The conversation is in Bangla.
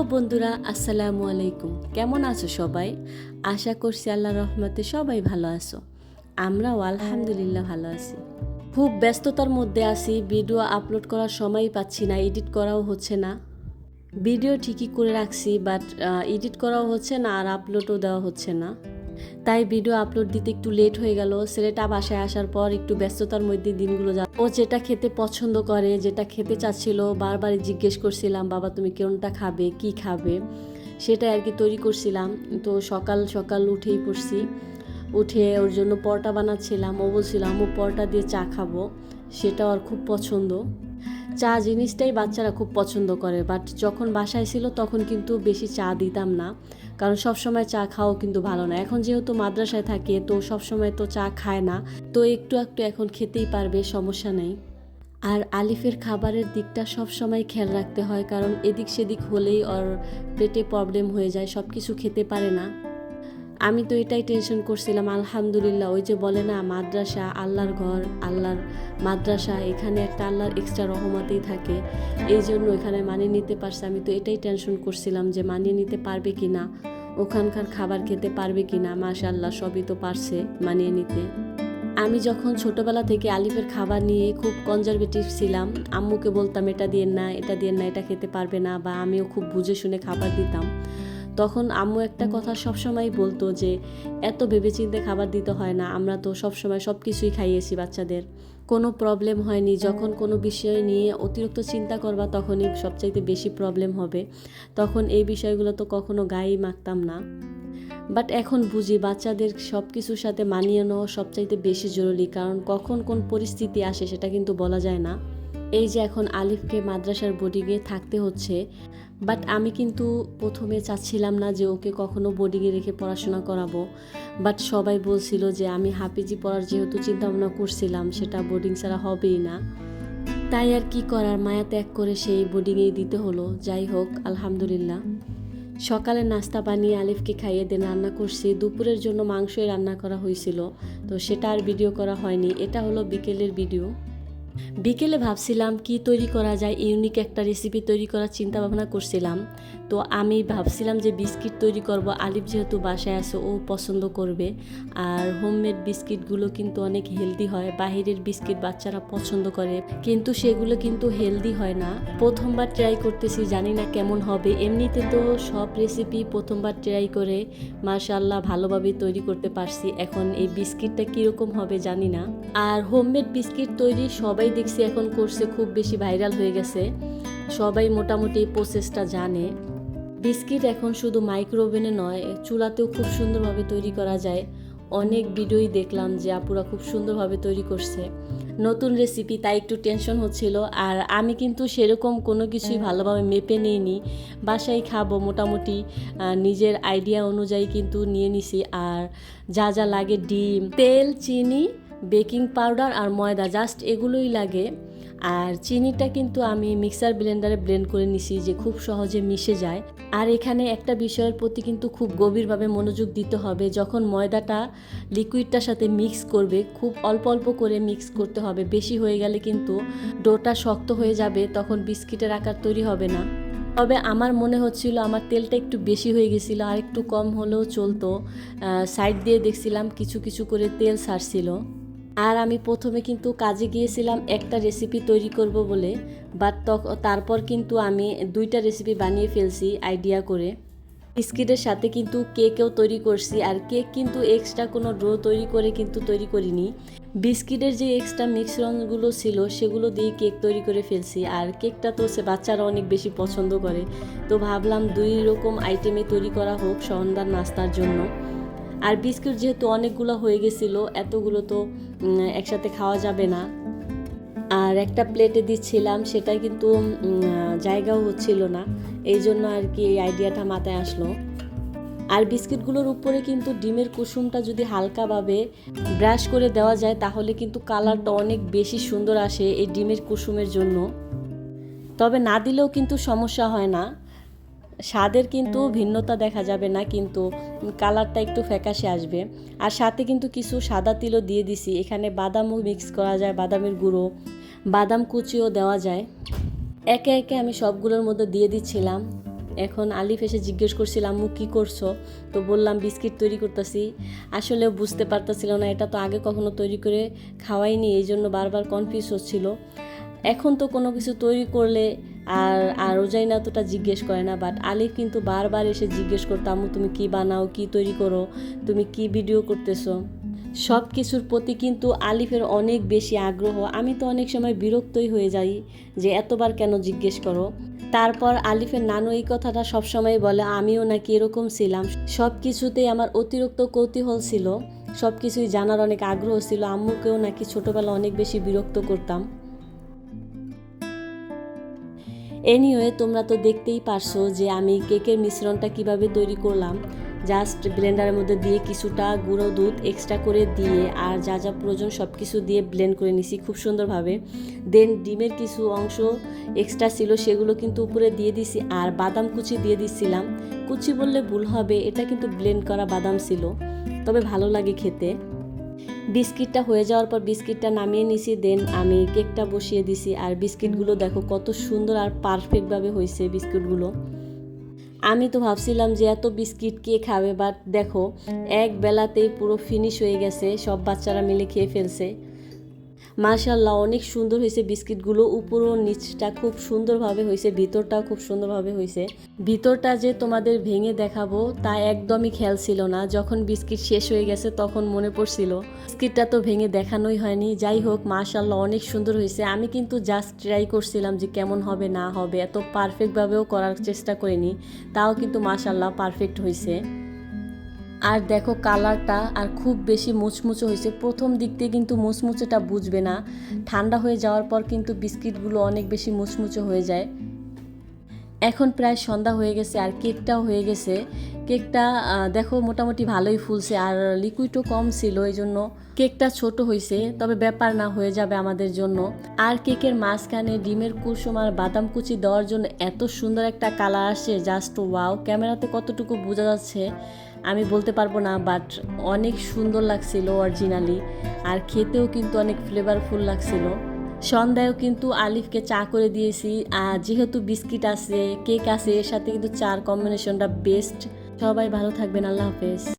হ্যালো বন্ধুরা, আসসালামু আলাইকুম। কেমন আছো সবাই? আশা করছি আল্লাহ রহমতে সবাই ভালো আছো। আমরাও আলহামদুলিল্লাহ ভালো আছি। খুব ব্যস্ততার মধ্যে আছি, ভিডিও আপলোড করার সময় পাচ্ছি না, এডিট করাও হচ্ছে না। ভিডিও ঠিকই করে রাখছি, বাট এডিট করাও হচ্ছে না আর আপলোডও দেওয়া হচ্ছে না। তাই ভিডিও আপলোড দিতে একটু লেট হয়ে গেল। ছেলেটা বাসায় আসার পর একটু ব্যস্ততার মধ্যে দিনগুলো যা ও যেটা খেতে পছন্দ করে, যেটা খেতে চাচ্ছিল বারবার জিজ্ঞেস করছিলাম, বাবা, তুমি কোনটা খাবে? কি খাবে? সেটা আর কি তৈরি করছিলাম। তো সকাল সকাল উঠেই পড়ছি। উঠে ওর জন্য পরটা বানাচ্ছিলাম। ও বলছিলাম ও পরোটা দিয়ে চা খাব। সেটা ওর খুব পছন্দ। চা জিনিসটাই বাচ্চারা খুব পছন্দ করে বাট যখন বাসায় ছিল তখন কিন্তু বেশি চা দিতাম না। কারণ সব সময় চা খাওয়াও কিন্তু ভালো না। এখন যেহেতু মাদ্রাসায় থাকে, তো সব সময় তো চা খায় না। তো একটু একটু এখন খেতেই পারবে, সমস্যা নেই। আর আলিফের খাবারের দিকটা সব সময় খেয়াল রাখতে হয়, কারণ এদিক সেদিক হলেই ওর পেটে প্রবলেম হয়ে যায় সব কিছু খেতে পারে না। আমি তো এটাই টেনশন করছিলাম, আলহামদুলিল্লাহ। ওই যে বলে না, মাদ্রাসা আল্লাহর ঘর, আল্লাহর মাদ্রাসা, এখানে একটা আল্লাহর এক্সট্রা রহমতেই থাকে। এই জন্য এখানে মানিয়ে নিতে পারছে। আমি তো এটাই টেনশন করছিলাম যে মানিয়ে নিতে পারবে কি না ওখানকার খাবার খেতে পারবে কি না মাশাল্লাহ সবই তো পারছে মানিয়ে নিতে। আমি যখন ছোটবেলা থেকে আলিফের খাবার নিয়ে খুব কনজারভেটিভ ছিলাম, আম্মুকে বলতাম, এটা দিয়ে না, এটা দিয়ে না, এটা খেতে পারবে না। বা আমিও খুব বুঝে শুনে খাবার দিতাম। তখন আম্মু একটা কথা সবসময় বলতো যে এত ভেবেচিন্তে খাবার দিতে হয় না আমরা তো সবসময় সব কিছুই খাইয়েছি বাচ্চাদের। কোনো প্রবলেম হয়নি যখন কোনো বিষয় নিয়ে অতিরিক্ত চিন্তা করবা তখনই সবচাইতে বেশি প্রবলেম হবে। তখন এই বিষয়গুলো তো কখনো গায়েই মাখতাম না। বাট এখন বুঝি বাচ্চাদের সব কিছুর সাথে মানিয়ে নেওয়া সবচাইতে বেশি জরুরি কারণ কখন কোন পরিস্থিতি আসে সেটা কিন্তু বলা যায় না। এই যে এখন আলিফকে মাদ্রাসার বোর্ডিংয়ে থাকতে হচ্ছে বাট আমি কিন্তু প্রথমে চাচ্ছিলাম না যে ওকে কখনো বোর্ডিংয়ে রেখে পড়াশোনা করাবো। বাট সবাই বলছিল যে আমি হাফিজি পড়ার যেহেতু চিন্তা ভাবনা করছিলাম, সেটা বোর্ডিং ছাড়া হবেই না। তাই আর কি করার, মায়া ত্যাগ করে সেই বোর্ডিংয়েই দিতে হলো। যাই হোক, আলহামদুলিল্লাহ। সকালে নাস্তা বানিয়ে আলিফকে খাইয়ে দেন রান্না করছি। দুপুরের জন্য মাংসই রান্না করা হয়েছিল, তো সেটা আর ভিডিও করা হয়নি। এটা হলো বিকেলের ভিডিও বিকেলে ভাবছিলাম কি তৈরি করা যায়, ইউনিক একটা রেসিপি তৈরি করার চিন্তা ভাবনা করছিলাম। তো আমি ভাবছিলাম যে বিস্কিট তৈরি করব। আলিফ যেহেতু বাসায় আছে, ও পছন্দ করবে। আর হোমমেড বিস্কিটগুলো কিন্তু অনেক হেলদি হয়। বাহিরের বিস্কিট বাচ্চারা পছন্দ করে। কিন্তু সেগুলো কিন্তু হেলদি হয় না। প্রথমবার ট্রাই করতেছি, জানি না কেমন হবে। এমনিতে তো সব রেসিপি প্রথমবার ট্রাই করে মাশাল্লাহ ভালোভাবে তৈরি করতে পারছি। এখন এই বিস্কিটটা কীরকম হবে জানি না। আর হোমমেড বিস্কিট তৈরি সবাই দেখছি এখন করছে খুব বেশি ভাইরাল হয়ে গেছে। সবাই মোটামুটি প্রসেসটা জানে। বিস্কিট এখন শুধু মাইক্রোওভেনে নয়, চুলাতেও খুব সুন্দরভাবে তৈরি করা যায়। অনেক ভিডিওই দেখলাম যে আপুরা খুব সুন্দরভাবে তৈরি করছে। নতুন রেসিপি তাই একটু টেনশন হচ্ছিল। আর আমি কিন্তু সেরকম কোনো কিছুই ভালোভাবে মেপে নিইনি। বাসায় খাব মোটামুটি নিজের আইডিয়া অনুযায়ী কিন্তু নিয়ে নিছি। আর যা যা লাগে ডিম, তেল, চিনি বেকিং পাউডার আর ময়দা জাস্ট এগুলোই লাগে। আর চিনিটা কিন্তু আমি মিক্সার ব্লেন্ডারে ব্লেন্ড করে নিছি যে খুব সহজে মিশে যায়। আর এখানে একটা বিষয়ের প্রতি কিন্তু খুব গভীরভাবে মনোযোগ দিতে হবে, যখন ময়দাটা লিকুইডটার সাথে মিক্স করবে, খুব অল্প অল্প করে মিক্স করতে হবে। বেশি হয়ে গেলে কিন্তু ডোটা শক্ত হয়ে যাবে, তখন বিস্কিটের আকার তৈরি হবে না। তবে আমার মনে হচ্ছিল আমার তেলটা একটু বেশি হয়ে গেছিল, আর একটু কম হলেও চলতো। সাইড দিয়ে দেখছিলাম কিছু কিছু করে তেল সারছিল। আর আমি প্রথমে কিন্তু কাজে গিয়েছিলাম একটা রেসিপি তৈরি করব বলে বাট তারপর কিন্তু আমি দুইটা রেসিপি বানিয়ে ফেলছি আইডিয়া করে। বিস্কিটের সাথে কিন্তু কেকও তৈরি করছি আর কেক কিন্তু এক্সট্রা কোনো ড্রো তৈরি করে কিন্তু তৈরি করিনি। বিস্কিটের যে এক্সট্রা মিশ্রণগুলো ছিল, সেগুলো দিয়ে কেক তৈরি করে ফেলছি আর কেকটা তো সে বাচ্চারা অনেক বেশি পছন্দ করে। তো ভাবলাম দুই রকম আইটেমে তৈরি করা হোক সন্ধ্যার নাস্তার জন্য। আর বিস্কুট যেহেতু অনেকগুলো হয়ে গেছিল, এতগুলো তো একসাথে খাওয়া যাবে না। আর একটা প্লেটে দিচ্ছিলাম, সেটা কিন্তু জায়গাও হচ্ছিল না। এই জন্য আর কি এই আইডিয়াটা মাথায় আসলো। আর বিস্কিটগুলোর উপরে কিন্তু ডিমের কুসুমটা যদি হালকাভাবে ব্রাশ করে দেওয়া যায়, তাহলে কিন্তু কালারটা অনেক বেশি সুন্দর আসে এই ডিমের কুসুমের জন্য। তবে না দিলেও কিন্তু সমস্যা হয় না। স্বাদের কিন্তু ভিন্নতা দেখা যাবে না কিন্তু কালারটা একটু ফ্যাকাশে আসবে। আর সাথে কিন্তু কিছু সাদা তিলও দিয়ে দিছি। এখানে বাদামও মিক্স করা যায় বাদামের গুঁড়ো বাদাম কুচিও দেওয়া যায়। একে একে আমি সবগুলোর মধ্যে দিয়ে দিচ্ছিলাম। এখন আলিফ এসে জিজ্ঞেস করছিল আম্মু কী করছ? তো বললাম বিস্কিট তৈরি করতেছি। আসলে বুঝতে পারতেছিল না এটা তো আগে কখনো তৈরি করে খাওয়াইনি এই জন্য বারবার কনফিউজ হচ্ছিল। এখন তো কোনো কিছু তৈরি করলে আর আর ওজাই না তোটা জিজ্ঞেস করে না বাট আলিফ কিন্তু বারবার এসে জিজ্ঞেস করতো, আম্মু, তুমি কি বানাও, কি তৈরি করো, তুমি কি ভিডিও করতেছো? সব কিছুর প্রতি কিন্তু আলিফের অনেক বেশি আগ্রহ। আমি তো অনেক সময় বিরক্তই হয়ে যাই যে এতবার কেন জিজ্ঞেস করো। তারপর আলিফের নানু এই কথাটা সবসময় বলে, আমিও নাকি এরকম ছিলাম। সব কিছুতেই আমার অতিরিক্ত কৌতূহল ছিল। সব কিছুই জানার অনেক আগ্রহ ছিল। আম্মুকেও নাকি ছোটবেলা অনেক বেশি বিরক্ত করতাম। এনিওয়ে তোমরা তো দেখতেই পারছ যে আমি কেকের মিশ্রণটা কীভাবে তৈরি করলাম। জাস্ট ব্লেন্ডারের মধ্যে দিয়ে কিছুটা গুঁড়ো দুধ এক্সট্রা করে দিয়ে আর যা যা প্রয়োজন সব কিছু দিয়ে ব্লেন্ড করে নিছি খুব সুন্দরভাবে। দেন ডিমের কিছু অংশ এক্সট্রা ছিল, সেগুলো কিন্তু উপরে দিয়ে দিছি আর বাদাম কুচি দিয়ে দিছিলাম। কুচি বললে ভুল হবে, এটা কিন্তু ব্লেন্ড করা বাদাম ছিল, তবে ভালো লাগে খেতে। বিস্কিটটা হয়ে যাওয়ার পর বিস্কিটটা নামিয়ে নিছি দেন আমি কেকটা বসিয়ে দিছি। আর বিস্কিটগুলো দেখো কত সুন্দর আর পারফেক্টভাবে হয়েছে বিস্কিটগুলো। আমি তো ভাবছিলাম যে এত বিস্কিট কে খাবে বাট দেখো, এক বেলাতেই পুরো ফিনিশ হয়ে গেছে, সব বাচ্চারা মিলে খেয়ে ফেলছে। মার্শাল্লাহ অনেক সুন্দর হয়েছে বিস্কিটগুলো। উপর ও নিচটা খুব সুন্দরভাবে হয়েছে, ভিতরটাও খুব সুন্দরভাবে হয়েছে। ভিতরটা যে তোমাদের ভেঙে দেখাবো, তা একদমই খেয়াল ছিল না। যখন বিস্কিট শেষ হয়ে গেছে, তখন মনে পড়ছিল, বিস্কিটটা তো ভেঙে দেখানোই হয়নি। যাই হোক মার্শাল্লাহ অনেক সুন্দর হয়েছে। আমি কিন্তু জাস্ট ট্রাই করছিলাম যে কেমন হবে, না হবে। এত পারফেক্টভাবেও করার চেষ্টা করিনি, তাও কিন্তু মার্শাল্লাহ পারফেক্ট হয়েছে। আর দেখো কালারটা আর খুব বেশি মুচমুচে হয়েছে। প্রথম দিক দিয়ে কিন্তু মুচমুচেটা বুঝবে না। ঠান্ডা হয়ে যাওয়ার পর কিন্তু বিস্কিটগুলো অনেক বেশি মুচমুচে হয়ে যায়। এখন প্রায় সন্ধ্যা হয়ে গেছে আর কেকটাও হয়ে গেছে। কেকটা দেখো মোটামুটি ভালোই ফুলছে আর লিকুইডও কম ছিল এই জন্য কেকটা ছোট হয়েছে, তবে ব্যাপার না, হয়ে যাবে আমাদের জন্য। আর কেকের মাঝখানে ডিমের কুসুম আর বাদাম কুচি দেওয়ার জন্য এত সুন্দর একটা কালার আসে জাস্ট ওয়াও ক্যামেরাতে কতটুকু বোঝা যাচ্ছে আমি বলতে পারব না বাট অনেক সুন্দর লাগছিল অরিজিনালি আর খেতেও কিন্তু অনেক ফ্লেভারফুল লাগছিল। সন্ধ্যায়ও কিন্তু আলিফকে চা করে দিয়েছি, আর যেহেতু বিস্কিট আছে কেক আছে, এর সাথে কিন্তু চার কম্বিনেশনটা বেস্ট সবাই ভালো থাকবেন, আল্লাহ হাফেজ।